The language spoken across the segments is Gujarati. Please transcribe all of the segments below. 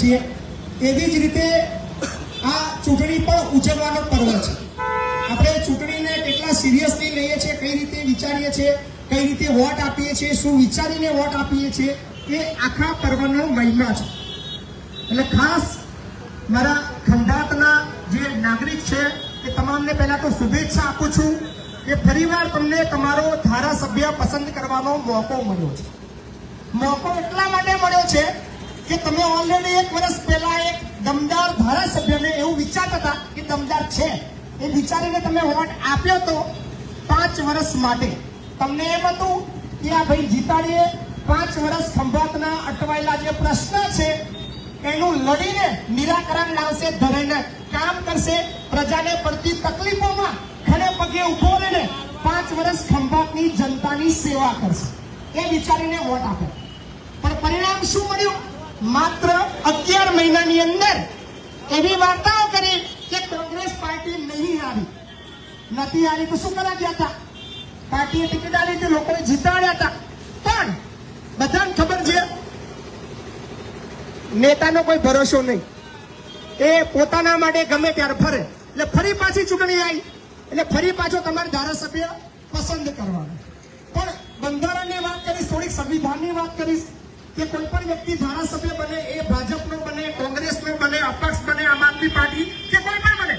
છીએ. એવી જ રીતે આ ચૂંટણી પણ ઉજવવાનો પર્વ છે. આપણે ચૂંટણીને કેટલા સિરિયસલી લઈએ છીએ, કઈ રીતે વિચારીએ છીએ, કઈ રીતે વોટ આપીએ છીએ, શું વિચારીને વોટ આપીએ છીએ, એ આખા પર્વનો મહિમા છે. એટલે ખાસ મારા ખંભાતના જે નાગરિક છે, એ તમામને પહેલાં તો શુભેચ્છા આપું છું કે ફરીવાર તમને તમારો ધારાસભ્ય પસંદ કરવાનો મોકો મળ્યો છે. મોકો એટલા માટે મળ્યો છે કે તમે ઓલરેડી એક વર્ષ પહેલા એક દમદાર ધારાસભ્યને એવું વિચારતા હતા કે દમદાર છે. એ વિચારીને તમે વોટ આપ્યો તો પાંચ વર્ષ માટે. તમને એમ હતું કે આ ભાઈ જીતાડીએ પાંચ વર્ષ ખંભાતના અટવાયેલા જે પ્રશ્ન છે, એનું લડીને નિરાકરણ લાવશે, ધરાઈને કામ કરશે, પ્રજાને પડતી તકલીફોમાં ખડે પગે ઊભો રહીને પાંચ વર્ષ ખંભાતની જનતાની સેવા કરશે. એ વિચારીને વોટ આપે પણ પરિણામ શું મળ્યું? માત્ર અગિયાર મહિનાની અંદર એવી વાર્તાઓ કરી કે કોંગ્રેસ પાર્ટી નહીં હારી. નથી હારી તો શું કરવા ગયા હતા? પાર્ટીએ ટિકિટ આલી હતી લોકોએ જીતાડ્યા હતા. પણ બધાને ખબર છે, નેતાનો કોઈ ભરોસો નહીં. એ પોતાના માટે ગમે ત્યારે ફરે. એટલે ફરી પાછી ચૂંટણી આવી. એટલે ફરી પાછો તમારે ધારાસભ્ય પસંદ કરવાનો. પણ બંધારણની વાત કરીશ, થોડીક સંવિધાનની વાત કરીશ. કે કોઈ પણ વ્યક્તિ ધારાસભ્ય બને, એ ભાજપનો બને, કોંગ્રેસનો બને, અપક્ષ બને, આમ આદમી પાર્ટી, કે કોઈ પણ બને.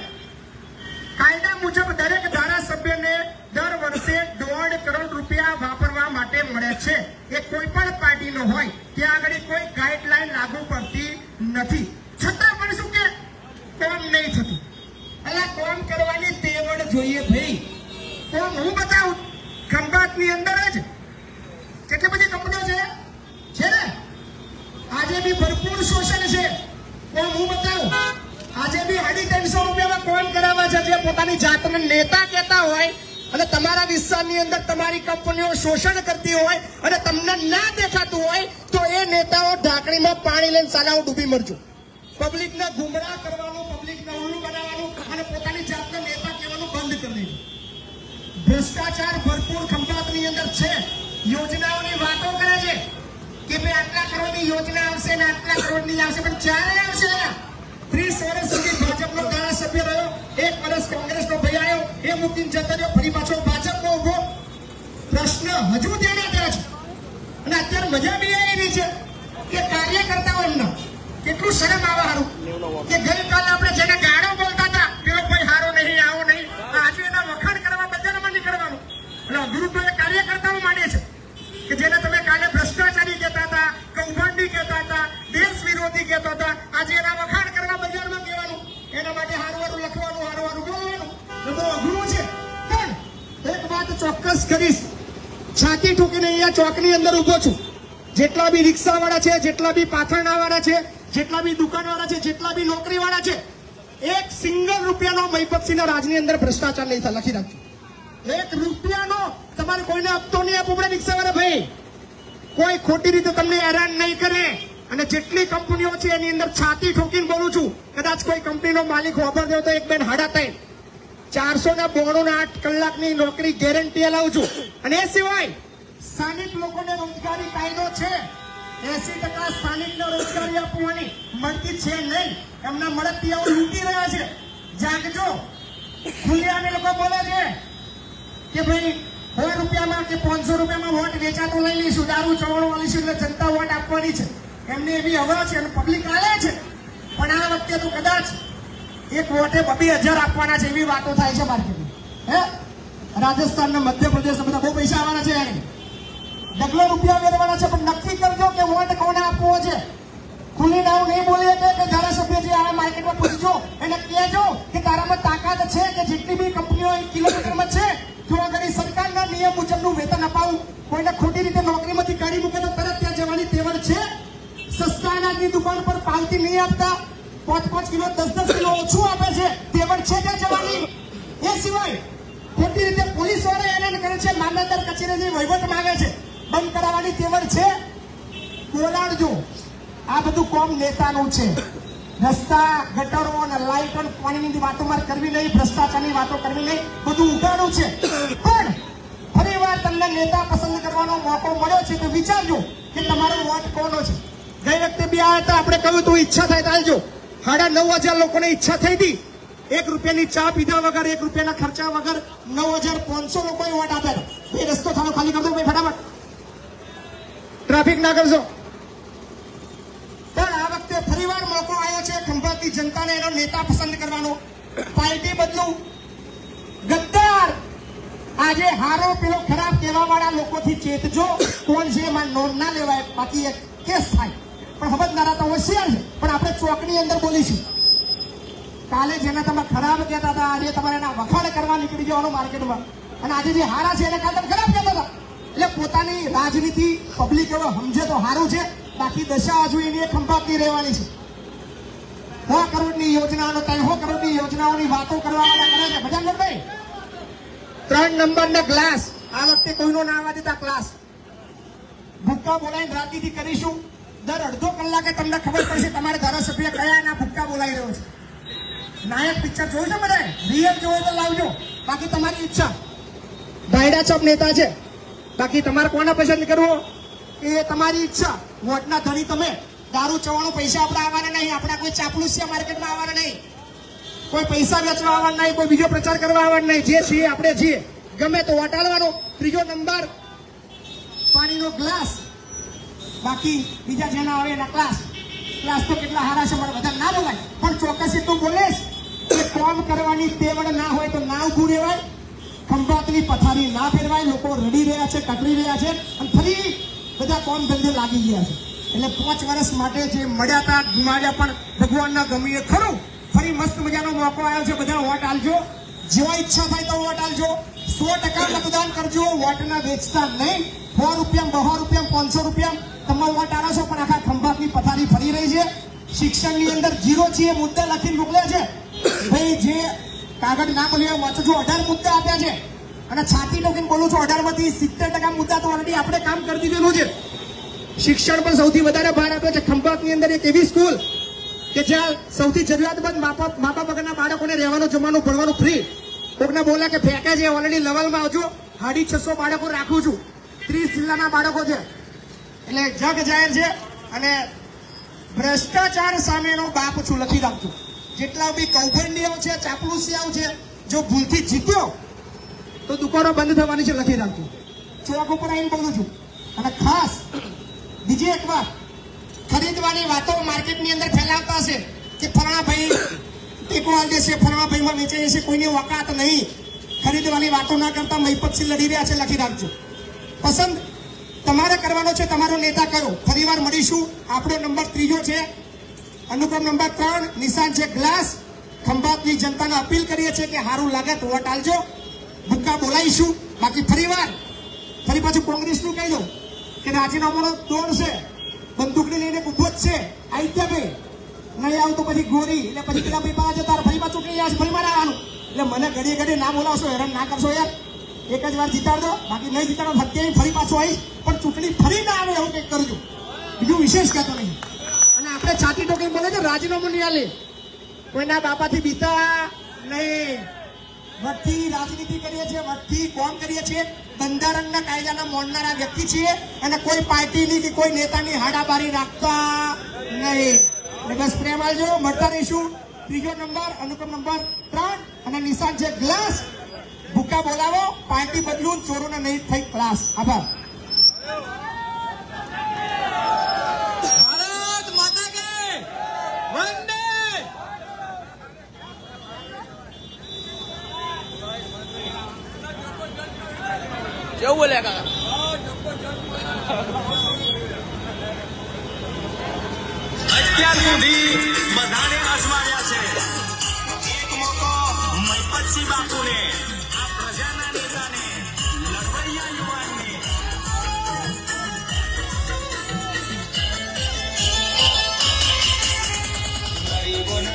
કાયદા મુજબ દરેક ધારાસભ્યને દર વર્ષે દોઢ કરોડ રૂપિયા વાપરવા માટે મળે છે. એ કોઈ પણ પાર્ટીનો હોય, ત્યાં આગળ કોઈ ગાઈડલાઈન લાગુ પડતી નથી. છતાં પણ શું કે, કોમ નહીં થતું. એટલે કોમ કરવાની તેવડ જોઈએ ભાઈ. કોમ હું બતાવું? ખંભાતની અંદર જ. કેટલી બધી કંપનીઓ છે? આજે બી ભરપૂર શોષણ છે. પણ હું બતાવું, આજે બી અઢી ત્રણસો રૂપિયામાં કોમ કરાવવા છે જે પોતાની જાતને નેતા કહેતા હોય અને તમારા વિસ્તારની અંદર તમારી કંપનીઓ શોષણ કરતી હોય અને તમને ના દેખાતું હોય, તો એ નેતાઓ ઢાંકણીમાં પાણી લઈને સાલાઓ ડૂબી મરજો. પબ્લિકને ગુમરાહ કરવાનું, પબ્લિકને ઉલ્લુ બનાવવાનું અને પોતાની જાતને નેતા કહેવાનું બંધ કરી દીધું ભ્રષ્ટાચાર ભરપૂર ખંભાતની અંદર છે. યોજનાઓની વાતો કરે છે. કે ભાઈ આટલા કરોડની યોજના આવશે ને આટલા કરોડની આવશે, પણ ક્યારે આવશે ત્રીસ વર્ષ સુધી ભાજપનો ધારાસભ્ય રહ્યો, એક વર્ષ કોંગ્રેસનો ભાઈ આવ્યો, એ મૂકીને જતો રહ્યો, ફરી પાછો ભાજપનો ઊભો પ્રશ્ન હજુ ત્યાં ત્યાં છે. અને અત્યારે મજા બી આવી છે કે કાર્યકર્તાઓ એમનો કેટલું શરમ આવે હારું. કે ગઈકાલે આપણે જેને ગાળો બોલતા હતા, પેલો કોઈ હારો નહીં, આવો નહીં આજે એના વખાણ કરવા, બધાને નીકળવાનું એટલે અઘરું કાર્યકર્તાઓ માંડે છે કે જેને તમે કહેતા હતા, આજે એના વખાણ કરવા બજારમાં કહેવાનું એના માટે હારું હારું લખવાનું હારું હારું બોલવાનું એ અઘરું છે. એક વાત ચોક્કસ કરીશ. છાતી ઠોકીને અહીંયા ચોકની અંદર ઊભો છું. જેટલા બી રિક્ષાવાળા છે, જેટલા બી પાથરણાવાળા છે, જેટલા બી દુકાનવાળા છે, જેટલા બી નોકરીવાળા છે, એક સિંગલ રૂપિયાનો મહિપતસિંહના રાજની અંદર ભ્રષ્ટાચાર નહીં થાય. લખી રાખજો એક રૂપિયાનો તમારે કોઈને આપતો નહીં આપવું પડે રિક્ષાવાળા ભાઈ. કોઈ ખોટી રીતે તમને હેરાન નહીં કરે. અને જેટલી કંપનીઓ છે એની અંદર છાતી ઠોકીને બોલું છું, કદાચ કોઈ કંપનીનો માલિક ઓફર દો તો એક બેન હાડા થાય ચારસો ને બોણું ને આઠ કલાકની નોકરી ગેરંટી અલાવું છું. અને એ સિવાય સ્થાનિક લોકોને રોજગારી કાયદો છે. એસી ટકા સ્થાનિકને રોજગારી આપવાની મળતી છે નહીં. એમના મળતિયાઓ લૂંટી રહ્યા છે. જાગજો. ખુલ્લેઆમે લોકો બોલે છે કે ભાઈ, સો રૂપિયામાં કે પાંચસો રૂપિયામાં વોટ વેચાતો લઈ લઈશું. દારૂ, ચવાણું લઈશું એટલે જનતા વોટ આપવાની છે. એમને એવી હવા છે અને પબ્લિક આલે છે. પણ આ વખતે તો કદાચ એક વોટે બબી હજાર આપવાના છે એવી વાતો થાય છે માર્કેટમાં. હે? રાજસ્થાન ને મધ્યપ્રદેશ બધા બહુ પૈસા આવવાના છે એને ડગલો રૂપિયા વેરવાના છે, પણ નક્કી કરજો કે વોટ કોને આપવો છે. ખુલ્લી નાવ નહીં બોલી શકે કે ધારાસભ્ય જે આ માર્કેટમાં પૂછજો, એને કહેજો કે તારામાં તાકાત છે કે જેટલી બી કંપનીઓ એક કિલોમીટરમાં છે થોડા ઘણી સરકારના નિયમ મુજબનું વેતન અપાવું. કોઈને ખોટી રીતે નોકરીમાંથી કાઢી મૂકે તો તરત સસ્તા અનાજની દુકાન પર પાલતી નહીં આપતા. પાંચ પાંચ કિલો, દસ દસ કિલો ઓછું આપે છે. તેવડ છે ત્યાં જવાની. એ સિવાય ખોટી રીતે પોલીસવાળા એલાન કરે છે, મામલતદાર કચેરીથી વહીવટ માંગે છે. બંધ કરાવવાની તેવડ છે. બોલાડજો આ બધું કોમ નેતાનું છે. રસ્તા ગટરો અને લાઇટ અને પાણીની વાતો મારે કરવી નહીં, ભ્રષ્ટાચારની વાતો કરવી નહીં. બધું ઉગાડું છે. પણ ફરી વાર તમને નેતા પસંદ કરવાનો મોકો મળ્યો છે તો વિચારજો કે તમારો વોટ કોનો છે. ગઈ વખતે બી આવ્યા હતા. આપણે કહ્યું તું ઈચ્છા થાય તો આવજો સાડા નવ હજાર લોકોને ઈચ્છા થઈ હતી. એક રૂપિયાની ચા પીધા વગર, એક રૂપિયાના ખર્ચા વગર નવ હજાર પાંચસો લોકોએ વોટ આપ્યા હતા. એ રસ્તો થવા ખાલી કરતો ભાઈ, ફટાફટ. ટ્રાફિક ના કરજો પણ આ વખતે ફરીવાર મોકો આવ્યો છે ખંભાતની જનતાને એનો નેતા પસંદ કરવાનો. પાર્ટી બદલું. ગદ્દાર! આજે હારો, પેલો ખરાબ કહેવા વાળા લોકોથી ચેતજો. કોણ છે એમાં નોંધ ના લેવાય. બાકી એક કેસ થાય. પણ સમજનારા તો હોશિયાર છે. પણ આપણે ચોકની અંદર બોલીશું. કાલે જેને તમે ખરાબ કહેતા હતા, આજે તમારે એના વખાણ કરવા નીકળી જવાનું માર્કેટમાં. અને આજે જે હારા છે એને કાલે તમે ખરાબ કહેતા હતા. એટલે પોતાની રાજનીતિ પબ્લિક એવો સમજે તો સારું છે. બાકી દશા હજુ એની એક ખંભાતની રહેવાની છે. સો કરોડની યોજનાઓ ત્રણસો કરોડની યોજનાઓની વાતો કરવા કરે છે. મજા ભાઈ? ત્રણ નંબરના ગ્લાસ. આ વખતે કોઈનો આવવા દેતા ક્લાસ ભૂક્કા બોલાવીને રાજનીતિ કરીશું. દર અડધો કલાકે તમને ખબર પડશે તમારે ધારાસભ્ય કયા એના ભૂક્કા બોલાવી રહ્યો છે. નાયક પિક્ચર જોયું છે બધા? રિયલ જોવો તો લાવજો. બાકી તમારી ઈચ્છા. ભાઈડા ચોપ નેતા છે. બાકી તમારે કોને પસંદ કરવો? એ તમારી ઈચ્છા. વોટના ધણી તમે. દારૂ, ચવાણું પૈસા આપણે આવવાના નહીં. આપણા કોઈ ચાપલુસિયા માર્કેટમાં આવવાના નહીં. કોઈ પૈસા વેચવા આવવાના નહીં. કોઈ બીજો પ્રચાર કરવા આવવાના નહીં. જે છીએ આપણે છીએ. ગમે તો વટાડવાનો ત્રીજો નંબર. પાણીનો ગ્લાસ. બાકી બીજા જેના આવે એના ક્લાસ ક્લાસ તો કેટલા સારા છે, પણ બધા ના બોલાય. પણ ચોક્કસ તું બોલેશ કે કોમ કરવાની તેવડ ના હોય તો ના ઉભું રહેવાય. ખંભાતની પથારી ના ફેરવાય, લોકો રડી રહ્યા છે કટરી રહ્યા છે, અને ફરી બધા કોમ ધંધે લાગી ગયા છે. એટલે પાંચ વર્ષ માટે જે મળ્યા હતા ગુમાવ્યા, પણ ભગવાનના ગમીએ ખરું. ફરી મસ્ત મજાનો મોકો આવ્યો છે, બધા વોટ આલજો. જેવા ઈચ્છા થાય તો વોટ આલજો. સો ટકા મતદાન કરજો. વોટના વેચતા નહીં. સો રૂપિયા, બસો રૂપિયા, પાંચસો રૂપિયા. તમે વોટ છો, પણ આખા ખંભાતની પથારી ફરી રહી છે. શિક્ષણની અંદર જીરો છે મુદ્દા લખીને મોકલ્યા છે. ભાઈ, જે કાગળ ના બોલ્યો વાંચો અઢાર મુદ્દા આપ્યા છે. અને છાતી ટોકીને બોલું છું અઢારમાંથી સિત્તેર ટકા મુદ્દા તો ઓલરેડી આપણે કામ કરી દીધેલું છે. શિક્ષણ પર સૌથી વધારે ભાર આપ્યો છે. ખંભાતની અંદર એક એવી સ્કૂલ કે જ્યાં સૌથી જરૂરિયાતમંદ મા બાપ વગરના બાળકોને રહેવાનું જમવાનું, ભણવાનું ફ્રી કોકને બોલ્યા કે ફેંકે છે ઓલરેડી લેવલમાં આવજો. સાડી છસો બાળકો રાખું છું. ત્રીસ જિલ્લાના બાળકો છે. એટલે જગ જાહેર છે અને ભ્રષ્ટાચાર સામેનો બાપ છું, લખી રાખજો જેટલા બી કૌભંડીઓ છે, ચાપલુસિયાઓ છે, જો ભૂલથી જીત્યો, તો દુકાનો બંધ થવાની છે, લખી રાખજો ચોક ઉપર આવીને બોલું છું. અને ખાસ, બીજી એક વાત, ખરીદવાની વાતો માર્કેટની અંદર ફેલાવતા હશે કે ફલાણા ભાઈ ટેકો આલ દેશે ફલાણા ભાઈમાં વેચાઈ જશે કોઈની વકાત નહીં. ખરીદવાની વાતો ના કરતા મહીપક્ષી લડી રહ્યા છે, લખી રાખજો પસંદ તમારે કરવાનો છે, તમારો નેતા કરો. ફરીવાર મળીશું. આપણો નંબર ત્રીજો છે. અનુક્રમ નંબર ત્રણ, નિશાન છે ગ્લાસ. ખંભાતની જનતાને અપીલ કરીએ છીએ કે સારું લાગે તો વોટ આલજો. ભૂક્કા બોલાવીશું. બાકી ફરીવાર, ફરી પાછું કોંગ્રેસનું કહી દઉં કે રાજીનામાનો દોર છે. બંદૂકને લઈને ઊભો જ છે. આવી ગયા ભાઈ. નહીં આવું તો પછી ગોરી. એટલે પછી પેલા ભાઈ પાસે જતા. ફરી પાછું જશે? ફરી મારે આવવાનું એટલે મને ઘડી ઘડી ના બોલાવશો, હેરાન ના કરશો યાર. એક જ વાર જીતાડજો બાકી નહીં જીતાડો હત્યાવી ફરી પાછું આવીશ પણ ચૂંટણી ફરી ના આવે એવું કંઈક કરજો. બીજું વિશેષ કહેતો નહીં. અને આપણે છાતી ટોકી બોલે છે, રાજીનામું નહીં આલે. કોઈના બાપાથી બીતા નહીં. વટથી રાજનીતિ કરીએ છીએ વટથી કોમ કરીએ છીએ. બંધારણના કાયદાના મોડનારા વ્યક્તિ છીએ અને કોઈ પાર્ટીની કે કોઈ નેતાની હાડાબારી રાખતા નહીં. બસ પ્રેમ આવજો મળતા રહીશું. ત્રીજો નંબર અનુક્રમ નંબર ત્રણ અને નિશાન છે ગ્લાસ. ભૂકા બોલાવો, પાર્ટી બદલું, ચોરોને નહીં થઈ ક્લાસ. આભાર. જવું બોલ્યા કાકા? અત્યાર સુધી બધાને અજમાયા છે. એક મોકો મહિપતસિંહ બાપુને.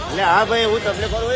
એટલે હા ભાઈ હું તમને કરું